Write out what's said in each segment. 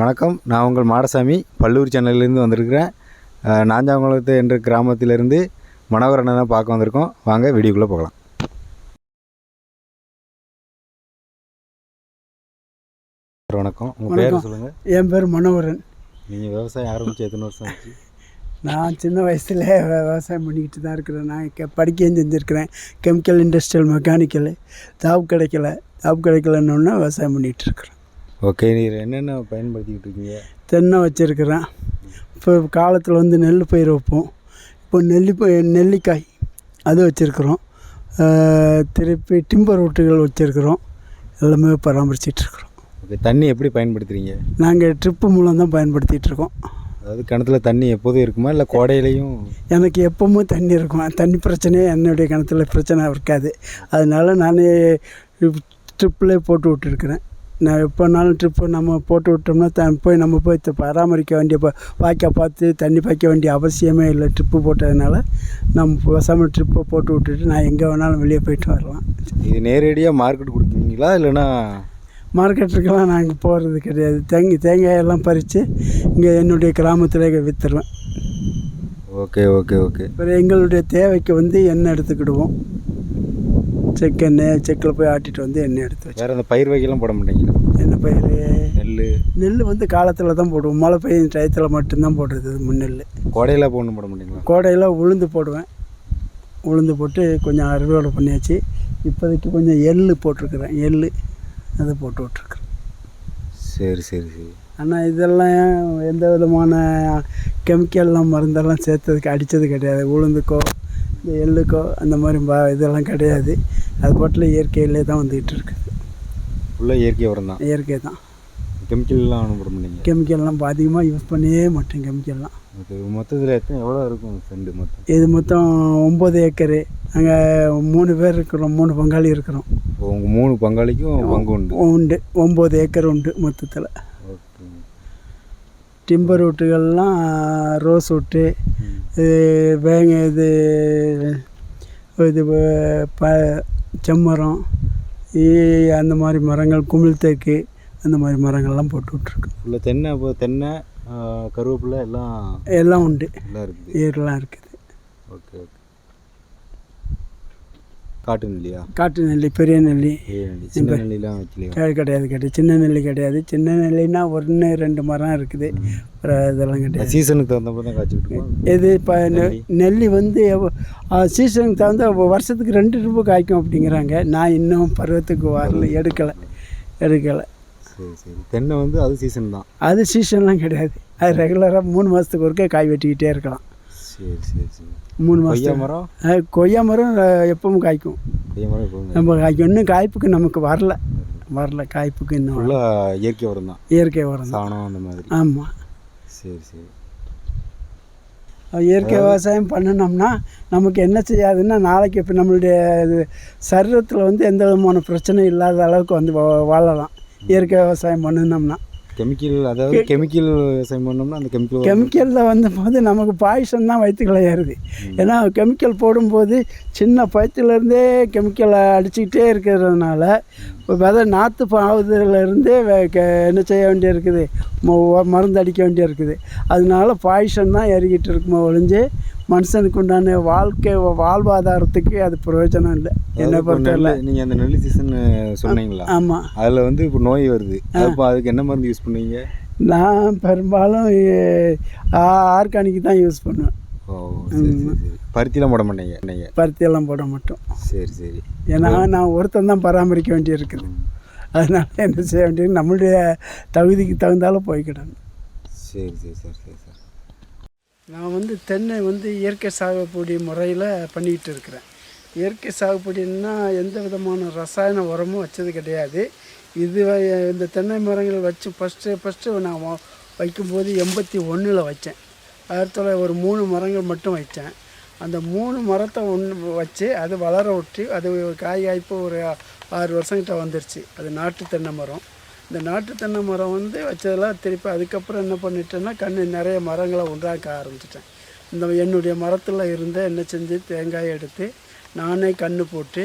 வணக்கம். நான் உங்கள் மாடசாமி. பல்லூர் சென்னையிலேருந்து வந்திருக்கிறேன். நாஞ்சாங்குளத்து என்ற கிராமத்திலிருந்து மனோகர் அண்ணனை பார்க்க வந்திருக்கோம். வாங்க வீடியோக்குள்ளே போகலாம். வணக்கம். உங்கள் பேர். சொல்லுங்கள் என் பேர் மனோகரன். நீங்கள் விவசாயம் ஆரம்பித்து எத்தனை வருஷம் ஆச்சு? நான் சின்ன வயசில் விவசாயம் பண்ணிக்கிட்டு தான் இருக்கிறேன். நான் கெ படிக்கையும் செஞ்சுருக்கிறேன். Chemical industrial mechanical. ஜாப் கிடைக்கல. ஜாப் கிடைக்கலன்னொன்னே விவசாயம் பண்ணிகிட்டு இருக்கிறேன். ஓகே நீங்கள் என்னென்ன பயன்படுத்திக்கிட்டு இருக்கீங்க? தென்னை வச்சுருக்கிறேன். இப்போ காலத்தில் வந்து நெல் பயிர் வைப்போம். இப்போ நெல்லி நெல்லிக்காய் அது வச்சுருக்குறோம். திருப்பி டிம்பர் வீட்டுகள் வச்சுருக்குறோம். எல்லாமே பராமரிச்சிட்டு இருக்கிறோம். ஓகே தண்ணி எப்படி பயன்படுத்துகிறீங்க நாங்கள் ட்ரிப்பு மூலம் தான் பயன்படுத்திகிட்டு இருக்கோம். அதாவது கிணத்துல தண்ணி எப்போதும் இருக்குமா? இல்லை கோடையிலையும்? எனக்கு எப்பவும் தண்ணி இருக்கும்? தண்ணி பிரச்சனையே என்னுடைய கிணத்துல பிரச்சனை இருக்காது. அதனால நான் ட்ரிப்பில் போட்டு விட்டுருக்குறேன். நான் எப்போனாலும் ட்ரிப்பு நம்ம போட்டு விட்டோம்னா த போய் நம்ம போய் பராமரிக்க வேண்டிய ப வாய்க்கால் பார்த்து தண்ணி பாய்க்க வேண்டிய அவசியமே இல்லை ட்ரிப்பு போட்டதுனால நம்ம பேசாமல் ட்ரிப்பை போட்டு விட்டுட்டு நான் எங்கே வேணாலும் வெளியே போயிட்டு வரலாம். இது நேரடியாக மார்க்கெட் கொடுக்குறீங்களா இல்லைன்னா? மார்க்கெட்டுக்கெல்லாம் நாங்கள் போகிறது கிடையாது. தேங்கி தேங்காயெல்லாம் பறித்து இங்கே என்னுடைய கிராமத்தில் விற்றுருவேன் ஓகே ஓகே ஓகே. அப்புறம் எங்களுடைய தேவைக்கு வந்து எண்ணெய் எடுத்துக்கிடுவோம். செக்கெண்ணெய் செக்கில் போய் ஆட்டிட்டு வந்து எண்ணெய் எடுத்து வச்சு வேறு அந்த பயிர் வகையெல்லாம் போட மாட்டீங்களா எண்ணெய் பயிர் நெல் நெல் வந்து காலத்தில் தான் போடுவோம். மழை பெய்யும் டயத்தில் மட்டும்தான் போடுறது முன்னெல் கோடையில் போடணும் போட மாட்டீங்களா? கோடையில் உளுந்து போடுவேன். உளுந்து போட்டு கொஞ்சம் அறுவடை பண்ணியாச்சு. இப்போதைக்கு கொஞ்சம் எள் போட்டிருக்கிறேன். எள் அதை போட்டு விட்ருக்குறேன் சரி சரி சரி. ஆனால் இதெல்லாம் எந்த விதமான கெமிக்கல்லாம் மருந்தெல்லாம் சேர்த்ததுக்கு அடித்தது கிடையாது. உளுந்துக்கோ இந்த எள்ளுக்கோ அந்த மாதிரி இதெல்லாம் கிடையாது. அது பாட்டில் இயற்கையிலே தான் வந்துக்கிட்டு இருக்குது ஃபுல்லாக இயற்கை உரம் தான். இயற்கை தான். கெமிக்கல்லாம் ஒன்றும் போட மாட்டீங்க? கெமிக்கல்லாம் அதிகமாக யூஸ் பண்ணியே மாட்டேன் கெமிக்கல்லாம் ஓகே மொத்தத்தில் எத்தனை எவ்வளோ இருக்கும் செண்டு மொத்தம்? இது மொத்தம் ஒம்பது ஏக்கரு. நாங்கள் மூணு பேர் இருக்கிறோம் மூணு பங்காளி இருக்கிறோம். உங்கள் மூணு பங்காளிக்கும் பங்கு உண்டு? உண்டு. ஒம்பது ஏக்கர் உண்டு மொத்தத்தில். டிம்பர் வீட்டுகள்லாம் ரோஸ் விட்டு வேங்க இது இது ப செம்மரம் அந்த மாதிரி மரங்கள் குமிழ் தேக்கு அந்த மாதிரி மரங்கள்லாம் போட்டு விட்ருக்கு ஃபுல்லாக தென்னை இப்போ தென்னை கருவேப்பிலை எல்லாம் எல்லாம் உண்டு. எல்லாம் இருக்குது. இருக்குது. Okay okay. காட்டு நெல்லியா காட்டு நெல்லி பெரிய நெல்லி சின்ன வைக்கலையா? கிடையாது கிடையாது சின்ன நெல்லி கிடையாது. சின்ன நெல்லினா ஒன்று ரெண்டு மரம் இருக்குது. அப்புறம் இதெல்லாம் கிடையாது. சீசனுக்கு தகுந்த மாதிரி தான் காய்ச்சிக்கிட்டு இது இப்போ நெல்லி. வந்து சீசனுக்கு தகுந்த வருஷத்துக்கு ரெண்டு ட்ரிப்பு காய்க்கும் அப்படிங்கிறாங்க. நான் இன்னும் பருவத்துக்கு வரல எடுக்கலை. எடுக்கலை. சரி சரி. தென்னை வந்து அது சீசன் தான். அது சீசன்லாம் கிடையாது. அது ரெகுலராக மூணு மாதத்துக்கு ஒருக்கா காய் வெட்டிக்கிட்டே இருக்கலாம். சரி சரி சரி. மூணு கொய்யா மாதம் மரம்? கொய்யா மரம் எப்பவும் காய்க்கும். கொய்யா மரம் எப்போதுமே நம்ம காய்க்கும். இன்னும் காய்ப்புக்கு நமக்கு வரல. வரல காய்ப்புக்கு இன்னும் வரல. ஃபுல்லாக இயற்கை உரம் தான். இயற்கை உரம் தான். சாணம் அந்த மாதிரி. ஆமாம் சரி சரி. இயற்கை விவசாயம் பண்ணினோம்னா நமக்கு என்ன செய்யாதுன்னா நாளைக்கு இப்போ நம்மளுடைய இது சரீரத்தில் வந்து எந்த விதமான பிரச்சனையும் இல்லாத அளவுக்கு வந்து வா- வாழலாம். இயற்கை விவசாயம் பண்ணினோம்னா. கெமிக்கல் அதாவது கெமிக்கல் விவசாயம் பண்ணோம்னா அந்த கெமிக்கல் கெமிக்கலில் வந்த போது நமக்கு பாய்சன் தான் வயிற்றுக்குள்ள ஏறுது. ஏன்னா கெமிக்கல் போடும்போது சின்ன பயத்துலேருந்தே கெமிக்கலை அடிச்சுக்கிட்டே இருக்கிறதுனால விதை நாற்று பாவதுலேருந்தே என்ன செய்ய வேண்டியிருக்குது? ம- மருந்து அடிக்க வேண்டியிருக்குது. அதனால பாய்சன் தான் ஏறிக்கிட்டு இருக்குமோ ஒழிஞ்சு மனுஷனுக்கு உண்டான வாழ்க்கை வாழ்வாதாரத்துக்கு அது பிரயோஜனம் இல்லை. என்னை பொறுத்தவரை. நீங்கள் அந்த நெல் சீசன் சொன்னீங்களா? ஆமாம் அதில் வந்து இப்போ நோய் வருது. அப்போ அதுக்கு என்ன மருந்து யூஸ் பண்ணுவீங்க? நான் பெரும்பாலும் ஆர்கானிக் தான் யூஸ் பண்ணுவேன். பருத்திலாம் போட மாட்டீங்க? நீங்கள் பருத்தியெல்லாம் போட மாட்டோம். சரி சரி. ஏன்னா நான் ஒருத்தன் தான் பராமரிக்க வேண்டியிருக்குது. அதனால என்ன செய்ய வேண்டியது? நம்மளுடைய தகுதிக்கு தகுந்தாலும் போய்க்கிடணும். சரி சரி சரி சரி சரி. நான் வந்து தென்னை வந்து இயற்கை சாகுபடி முறையில் பண்ணிக்கிட்டு இருக்கிறேன். இயற்கை சாகுபடின்னா எந்த விதமான ரசாயன உரமும் வச்சது கிடையாது. இது இந்த தென்னை மரங்கள் வச்சு ஃபஸ்ட்டு ஃபஸ்ட்டு நான் வ- வைக்கும்போது எண்பத்தி ஒன்றில் வச்சேன். ஆயிரத்தி தொள்ளாயிரத்தி ஒரு மூணு மரங்கள் மட்டும் வச்சேன். அந்த மூணு மரத்தை ஒன்று வச்சு அது வளர விட்டு அது காய் காய்ப்பு ஒரு ஆறு வருஷங்கிட்ட வந்துருச்சு. அது நாட்டு தென்னை மரம். இந்த நாட்டு தென்னை மரம் வந்து வச்சதெல்லாம் திருப்பி அதுக்கப்புறம் என்ன பண்ணிட்டேன்னா கண்ணு நிறைய மரங்களை உண்டாக்க ஆரம்பிச்சிட்டேன். இந்த என்னுடைய மரத்தில் இருந்த என்ன செஞ்சு தேங்காய் எடுத்து நானே கன்று போட்டு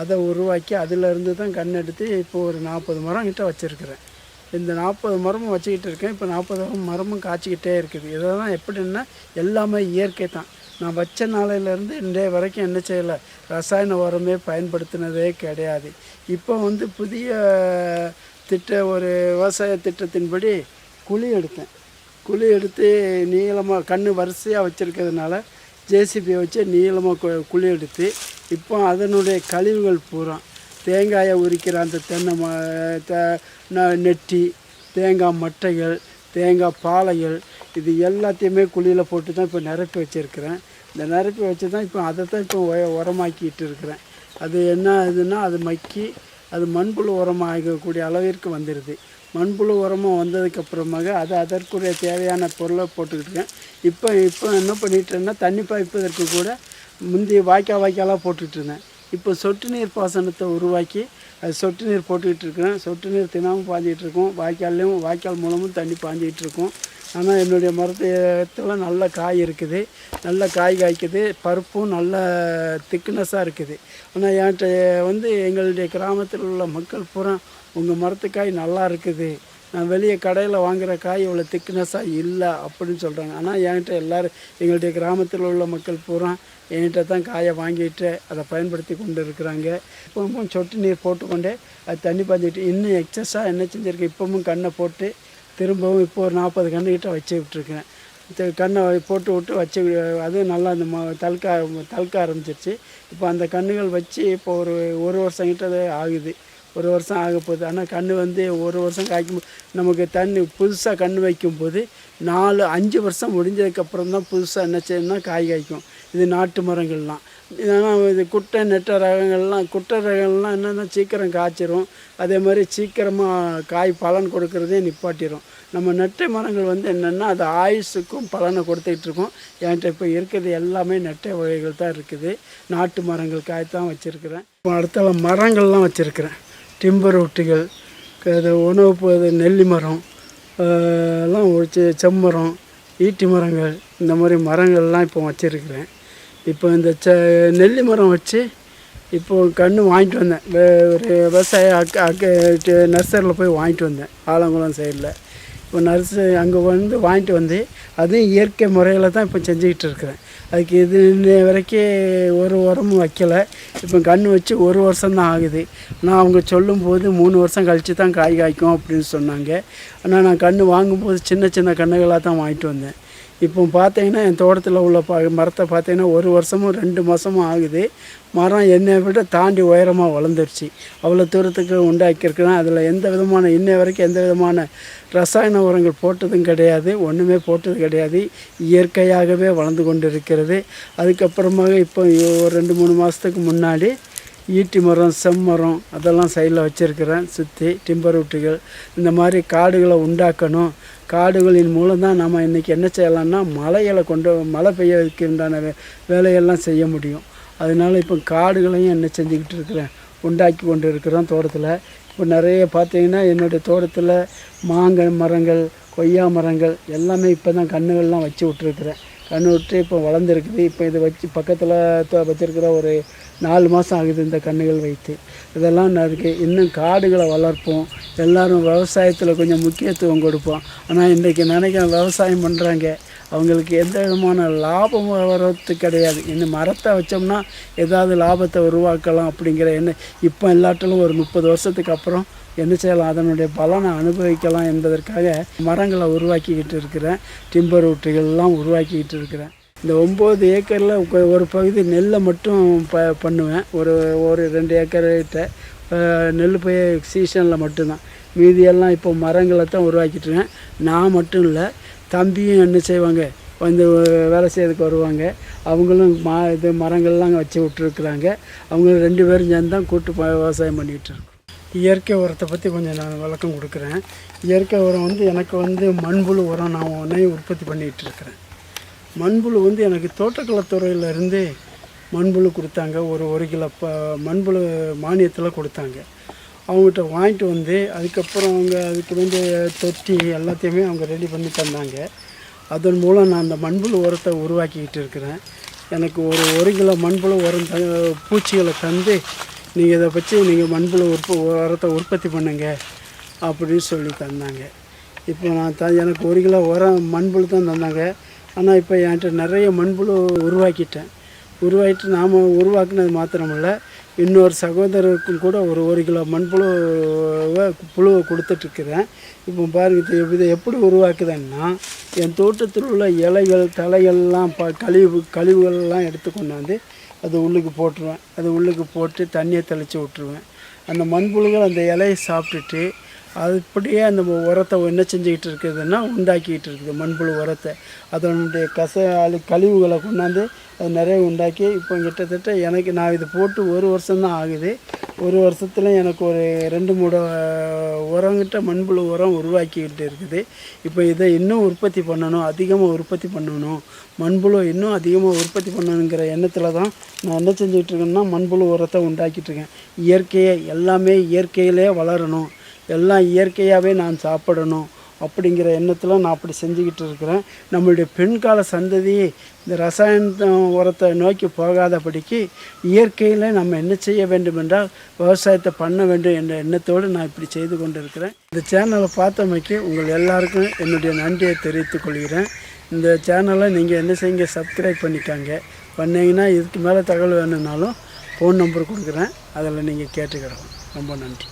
அதை உருவாக்கி அதிலிருந்து தான் கண் எடுத்து இப்போ ஒரு நாற்பது மரம் கிட்ட வச்சுருக்கிறேன். இந்த நாற்பது மரமும் வச்சுக்கிட்டு இருக்கேன். இப்போ நாற்பது மரமும் காய்ச்சிக்கிட்டே இருக்குது. இதெல்லாம் எப்படின்னா எல்லாமே இயற்கை தான். நான் வச்ச நாளையிலேருந்து இன்றைய வரைக்கும் என்ன செய்யலை ரசாயன உரமே பயன்படுத்தினதே கிடையாது. இப்போ வந்து புதிய திட்ட ஒரு விவசாய திட்டத்தின்படி குழி எடுத்தேன். குழி எடுத்து நீளமாக கண் வரிசையாக வச்சுருக்கிறதுனால ஜேசிபியை வச்சு நீளமாக குழி எடுத்து இப்போ அதனுடைய கழிவுகள் பூரா தேங்காயை உரிக்கிற அந்த தென்னை த- நெட்டி தேங்காய் மட்டைகள் தேங்காய் பாலைகள் இது எல்லாத்தையுமே குழியில் போட்டு தான் இப்போ நிரப்பி வச்சுருக்கிறேன். இந்த நிரப்பி வச்சு தான் இப்போ அதை தான் இப்போ உரமாக்கிட்டு இருக்கிறேன். அது என்ன இதுன்னா அது மக்கி அது மண்புழு உரமாக ஆகக்கூடிய அளவிற்கு வந்துடுது மண்புழு உரமாக வந்ததுக்கப்புறமாக அது அதற்குரிய தேவையான பொருளை போட்டுக்கிட்டு இருக்கேன். இப்போ இப்போ என்ன பண்ணிட்டு தண்ணி பாய்ப்பதற்கு கூட முந்தி வாய்க்கால் வாய்க்காலாக போட்டுட்டு இருந்தேன். இப்போ சொட்டு நீர் பாசனத்தை உருவாக்கி அது சொட்டு நீர் போட்டுக்கிட்டு இருக்கிறேன். சொட்டு நீர் தினமும் பாஞ்சிக்கிட்டு இருக்கும். வாய்க்கால்லையும் வாய்க்கால் மூலமும் தண்ணி பாஞ்சிக்கிட்டு இருக்கும். ஆனால் என்னுடைய மரத்துல நல்ல காய் இருக்குது. நல்ல காய் காய்க்குது. பருப்பும் நல்ல திக்னஸாக இருக்குது. ஆனால் என்கிட்ட வந்து எங்களுடைய கிராமத்தில் உள்ள மக்கள் பூரா உங்கள் மரத்துக்காய் நல்லா இருக்குது. நான் வெளியே கடையில் வாங்குகிற காய் இவ்வளோ திக்னஸாக இல்லை அப்படின்னு சொல்கிறாங்க ஆனால் என்கிட்ட எல்லோரும் எங்களுடைய கிராமத்தில் உள்ள மக்கள் பூரா என்கிட்ட தான் காயை வாங்கிட்டு அதை பயன்படுத்தி கொண்டு இருக்கிறாங்க. இப்பவும் சொட்டு நீர் போட்டுக்கொண்டே அது தண்ணி பாய்ஞ்சிட்டு இன்னும் எக்ஸஸாக என்ன செஞ்சுருக்கு. இப்பவும் கண்ணை போட்டு திரும்பவும் இப்போ ஒரு நாற்பது கன்றுக்கிட்ட வச்சு விட்ருக்கேன் கண்ணை போட்டு விட்டு வச்சு அதுவும் நல்லா அந்த ம தழுக்க தழுக்க ஆரம்பிச்சிருச்சு. இப்போ அந்த கன்றுகள் வச்சு இப்போ ஒரு ஒரு வருஷம் கிட்ட ஆகுது. ஒரு வருஷம் ஆக போகுது. ஆனால் கன்று வந்து ஒரு வருஷம் காய்க்கும் நமக்கு தண்ணி புதுசாக கன்று வைக்கும்போது நாலு அஞ்சு வருஷம் முடிஞ்சதுக்கப்புறம் தான் புதுசாக என்ன செய்யணும்னா காய் காய்க்கும். இது நாட்டு மரங்கள்லாம். ஏன்னா இது குட்டை நெட்ட ரகங்கள்லாம் குட்டை ரகங்கள்லாம் என்னென்னா சீக்கிரம் காய்ச்சிரும். அதே மாதிரி சீக்கிரமாக காய் பலன் கொடுக்கறதே நிப்பாட்டிடும் நம்ம நெட்டை மரங்கள் வந்து என்னென்னா அது ஆயுசுக்கும் பலனை கொடுத்துக்கிட்டு இருக்கோம் என்கிட்ட இப்போ இருக்கிறது எல்லாமே நெட்டை வகைகள் தான் இருக்குது. நாட்டு மரங்கள் காய் தான் வச்சுருக்கிறேன். இப்போ அடுத்தால மரங்கள்லாம் வச்சுருக்கிறேன். டிம்பர் ஒட்டிகள் இது உணவு போது நெல்லி மரம் எல்லாம் செம்மரம் ஈட்டி மரங்கள் இந்த மாதிரி மரங்கள்லாம் இப்போ வச்சுருக்கிறேன். இப்போ இந்த ச நெல்லி மரம் வச்சு இப்போது கன்று வாங்கிட்டு வந்தேன். ஒரு விவசாய அக்க அக்க நர்சரியில் போய் வாங்கிட்டு வந்தேன். ஆலங்குளம் சைடில். இப்போ நர்சரி அங்கே வந்து வாங்கிட்டு வந்து அதுவும் இயற்கை முறையில் தான் இப்போ செஞ்சுக்கிட்டு இருக்கிறேன். அதுக்கு இது வரைக்கும் ஒரு உரமும் வைக்கல. இப்போ கன்று வச்சு ஒரு வருஷம் தான் ஆகுது. ஆனால் அவங்க சொல்லும்போது மூணு வருஷம் கழித்து தான் காய் காய்க்கும் அப்படின்னு சொன்னாங்க. ஆனால் நான் கன்று வாங்கும்போது சின்ன சின்ன கன்றுகளாக தான் வாங்கிட்டு வந்தேன். இப்போ பார்த்தீங்கன்னா என் தோட்டத்தில் உள்ள ப மரத்தை பார்த்தீங்கன்னா ஒரு வருஷமும் ரெண்டு மாதமும் ஆகுது. மரம் என்னை விட தாண்டி உயரமாக வளர்ந்துருச்சு. அவ்வளோ தூரத்துக்கு உண்டாக்கியிருக்கிறேன். அதில் எந்த விதமான இன்ன வரைக்கும் எந்த விதமான ரசாயன உரங்கள் போட்டதும் கிடையாது. ஒன்றுமே போட்டது கிடையாது. இயற்கையாகவே வளர்ந்து கொண்டு இருக்கிறது அதுக்கப்புறமாக இப்போ ஒரு ரெண்டு மூணு மாதத்துக்கு முன்னாடி ஈட்டி மரம் செம்மரம் அதெல்லாம் சைடில் வச்சுருக்கிறேன். சுற்றி டிம்பர் ஊட்டுகள் இந்த மாதிரி காடுகளை உண்டாக்கணும். காடுகளின் மூலம் தான் நம்ம இன்றைக்கி என்ன செய்யலாம்னா மலைகளை கொண்டு மழை பெய்ய வைக்கின்றான வே வேலையெல்லாம் செய்ய முடியும். அதனால இப்போ காடுகளையும் என்ன செஞ்சுக்கிட்டு இருக்கிறேன்? உண்டாக்கி கொண்டு இருக்கிறோம் தோட்டத்தில். இப்போ நிறைய பார்த்தீங்கன்னா என்னுடைய தோட்டத்தில் மாங்காய் மரங்கள் கொய்யா மரங்கள் எல்லாமே இப்போ தான் கன்றுகள்லாம் வச்சு விட்ருக்குறேன் கன்று விட்டு இப்போ வளர்ந்துருக்குது. இப்போ இது வச்சு பக்கத்தில் வச்சுருக்கிற ஒரு நாலு மாதம் ஆகுது இந்த கன்றுகள் வைத்து. இதெல்லாம் இருக்குது இன்னும் காடுகளை வளர்ப்போம். எல்லாரும் விவசாயத்தில் கொஞ்சம் முக்கியத்துவம் கொடுப்போம். ஆனால் இன்றைக்கி நினைக்கிறேன் விவசாயம் பண்ணுறாங்க அவங்களுக்கு எந்த விதமான லாபம் வர்றது கிடையாது. இன்னும் மரத்தை வச்சோம்னா ஏதாவது லாபத்தை உருவாக்கலாம் அப்படிங்கிற எண்ணம். இப்போ எல்லாட்டிலும் ஒரு முப்பது வருஷத்துக்கு அப்புறம் என்ன செய்யலாம்? அதனுடைய பலனை அனுபவிக்கலாம் என்பதற்காக மரங்களை உருவாக்கிக்கிட்டு இருக்கிறேன் டிம்பர் ஊட்டுகள்லாம் உருவாக்கிக்கிட்டு இருக்கிறேன் இந்த ஒம்பது ஏக்கரில் ஒரு பகுதி நெல்லை மட்டும் ப பண்ணுவேன். ஒரு ஒரு ரெண்டு ஏக்கர்கிட்ட நெல் பயிர் சீசனில் மட்டும்தான். மீதியெல்லாம் இப்போ மரங்களை தான் உருவாக்கிட்டுருக்கேன். நான் மட்டும் இல்லை தம்பியும் என்ன செய்வாங்க? வந்து வேலை செய்யறதுக்கு வருவாங்க. அவங்களும் மா இது மரங்கள்லாம் வச்சு விட்டுருக்குறாங்க. அவங்க ரெண்டு பேரும் சேர்ந்து தான் கூட்டு விவசாயம் பண்ணிகிட்டு இருக்கோம் இயற்கை உரத்தை பற்றி கொஞ்சம் நான் விளக்கம் கொடுக்குறேன். இயற்கை உரம் வந்து எனக்கு வந்து மண்புழு உரம் நான் உடனே உற்பத்தி பண்ணிகிட்டு இருக்கிறேன். மண்புழு வந்து எனக்கு தோட்டக்கலைத்துறையிலேருந்து மண்புழு கொடுத்தாங்க. ஒரு ஒரு கிலோ ப மண்புழு மானியத்தில் கொடுத்தாங்க. அவங்ககிட்ட வாங்கிட்டு வந்து அதுக்கப்புறம் அவங்க அதுக்கு வந்து தொட்டி எல்லாத்தையுமே அவங்க ரெடி பண்ணி தந்தாங்க. அதன் மூலம் நான் அந்த மண்புழு உரத்தை உருவாக்கிக்கிட்டு இருக்கிறேன். எனக்கு ஒரு ஒரு கிலோ மண்புழு உரம் த பூச்சிகளை தந்து நீங்கள் இதை வச்சு நீங்கள் மண்புழு உற்ப உரத்தை உற்பத்தி பண்ணுங்கள் அப்படின்னு சொல்லி தந்தாங்க. இப்போ நான் த எனக்கு ஒரு கிலோ உரம் மண்புழு தான் தந்தாங்க. ஆனால் இப்போ என்கிட்ட நிறைய மண்புழு உருவாக்கிட்டேன். உருவாக்கிட்டு நாம் உருவாக்குனது மாத்திரமில்லை இன்னொரு சகோதரருக்கும் கூட ஒரு ஒரு கிலோ மண்புழுவை புழுவை கொடுத்துட்ருக்குறேன். இப்போ பாருங்க இது இதை எப்படி உருவாக்குதேன்னா என் தோட்டத்தில் உள்ள இலைகள் தலைகள்லாம் ப கழிவு கழிவுகள்லாம் எடுத்து கொண்டாந்து அது உள்ளுக்கு போட்டுருவேன். அது உள்ளுக்கு போட்டு தண்ணியை தெளித்து விட்ருவேன் அந்த மண்புழுகள் அந்த இலையை சாப்பிட்டுட்டு அப்படியே அந்த உரத்தை என்ன செஞ்சுக்கிட்டு இருக்குதுன்னா உண்டாக்கிக்கிட்டு இருக்குது மண்புழு உரத்தை. அதனுடைய கச அழி கழிவுகளை கொண்டாந்து அது நிறைய உண்டாக்கி இப்போ கிட்டத்தட்ட எனக்கு நான் இது போட்டு ஒரு வருஷம்தான் ஆகுது. ஒரு வருஷத்தில் எனக்கு ஒரு ரெண்டு மூணு உரங்கிட்ட மண்புழு உரம் உருவாக்கிக்கிட்டு இருக்குது. இப்போ இதை இன்னும் உற்பத்தி பண்ணணும் அதிகமாக உற்பத்தி பண்ணணும். மண்புழு இன்னும் அதிகமாக உற்பத்தி பண்ணணுங்கிற எண்ணத்தில் தான் நான் என்ன செஞ்சுக்கிட்டு இருக்கேன்னா மண்புழு உரத்தை உண்டாக்கிட்டு இருக்கேன். இயற்கையை எல்லாமே இயற்கையிலே வளரணும். எல்லாம் இயற்கையாகவே நான் சாப்பிடணும் அப்படிங்கிற எண்ணத்தில் நான் அப்படி செஞ்சுக்கிட்டு இருக்கிறேன். நம்மளுடைய பெண்கால சந்ததி இந்த ரசாயன உரத்தை நோக்கி போகாதபடிக்கு இயற்கையில் நம்ம என்ன செய்ய வேண்டும் என்றால் விவசாயத்தை பண்ண வேண்டும் என்ற எண்ணத்தோடு நான் இப்படி செய்து கொண்டிருக்கிறேன். இந்த சேனலை பார்த்தமைக்கு உங்கள் எல்லாருக்கும் என்னுடைய நன்றியை தெரிவித்துக் கொள்கிறேன். இந்த சேனலை நீங்கள் என்ன செய்யுங்க சப்ஸ்கிரைப் பண்ணிக்காங்க. பண்ணிங்கன்னா இதுக்கு மேலே தகவல் வேணும்னாலும் ஃபோன் நம்பர் கொடுக்குறேன். அதில் நீங்கள் கேட்டுக்கிறோம். ரொம்ப நன்றி.